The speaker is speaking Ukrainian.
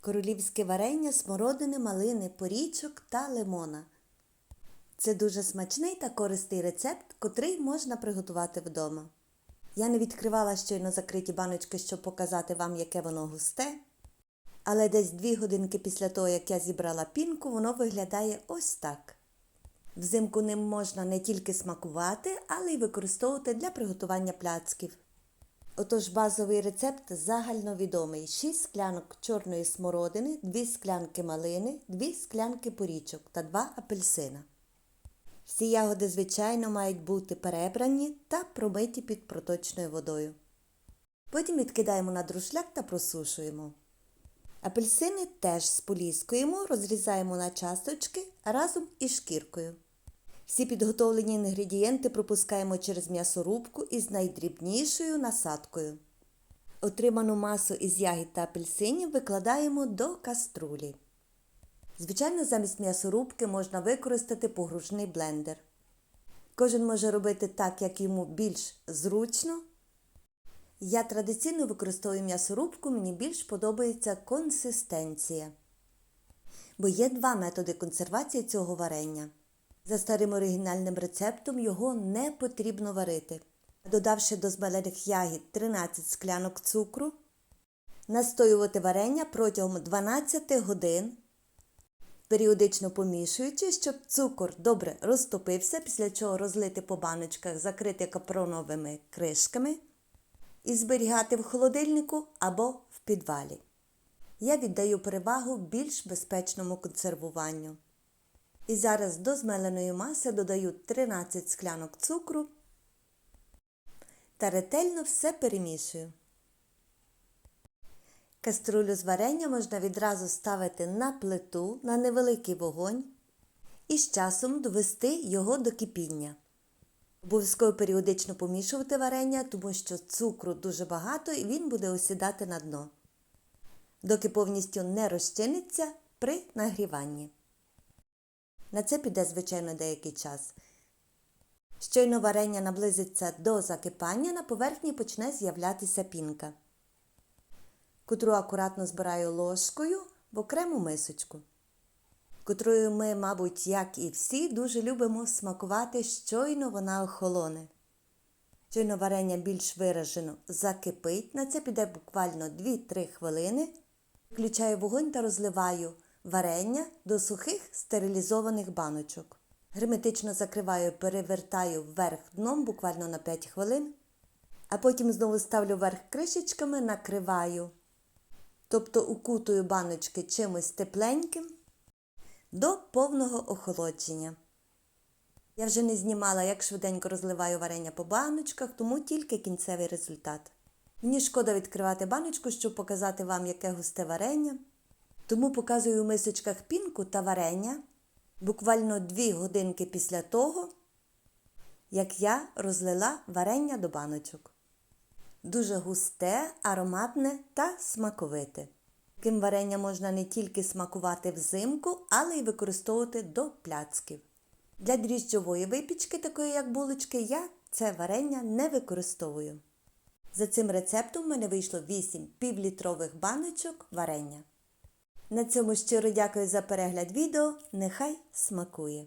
королівське варення, смородини, малини, порічок та лимона. Це дуже смачний та корисний рецепт, котрий можна приготувати вдома. Я не відкривала щойно закриті баночки, щоб показати вам, яке воно густе. Але десь дві годинки після того, як я зібрала пінку, воно виглядає ось так. Взимку ним можна не тільки смакувати, але й використовувати для приготування пляцків. Отож базовий рецепт загальновідомий: 6 склянок чорної смородини, 2 склянки малини, 2 склянки порічок та 2 апельсина. Всі ягоди, звичайно, мають бути перебрані та промиті під проточною водою. Потім відкидаємо на друшляк та просушуємо. Апельсини теж споліскуємо, розрізаємо на часточки разом із шкіркою. Всі підготовлені інгредієнти пропускаємо через м'ясорубку із найдрібнішою насадкою. Отриману масу із ягід та апельсинів викладаємо до каструлі. Звичайно, замість м'ясорубки можна використати погружний блендер. Кожен може робити так, як йому більш зручно. Я традиційно використовую м'ясорубку, мені більш подобається консистенція. Бо є два методи консервації цього варення. За старим оригінальним рецептом його не потрібно варити. Додавши до змелених ягід 13 склянок цукру, настоювати варення протягом 12 годин, періодично помішуючи, щоб цукор добре розтопився, після чого розлити по баночках, закрити капроновими кришками і зберігати в холодильнику або в підвалі. Я віддаю перевагу більш безпечному консервуванню. І зараз до змеленої маси додаю 13 склянок цукру та ретельно все перемішую. Каструлю з варення можна відразу ставити на плиту на невеликий вогонь і з часом довести його до кипіння. Обов'язково періодично помішувати варення, тому що цукру дуже багато і він буде осідати на дно, доки повністю не розчиниться при нагріванні. На це піде, звичайно, деякий час. Щойно варення наблизиться до закипання, на поверхні почне з'являтися пінка, котру акуратно збираю ложкою в окрему мисочку, котрою ми, мабуть, як і всі, дуже любимо смакувати, щойно вона охолоне. Щойно варення більш виражено закипить, на це піде буквально 2-3 хвилини. Включаю вогонь та розливаю варення до сухих стерилізованих баночок. Герметично закриваю, перевертаю вверх дном буквально на 5 хвилин, а потім знову ставлю вверх кришечками, накриваю, тобто укутую баночки чимось тепленьким до повного охолодження. Я вже не знімала, як швиденько розливаю варення по баночках, тому тільки кінцевий результат. Мені шкода відкривати баночку, щоб показати вам, яке густе варення. Тому показую у мисочках пінку та варення буквально 2 годинки після того, як я розлила варення до баночок. Дуже густе, ароматне та смаковите. Таким варення можна не тільки смакувати взимку, але й використовувати до пляцків. Для дріжджової випічки, такої як булочки, я це варення не використовую. За цим рецептом в мене вийшло 8 півлітрових баночок варення. На цьому щиро дякую за перегляд відео. Нехай смакує!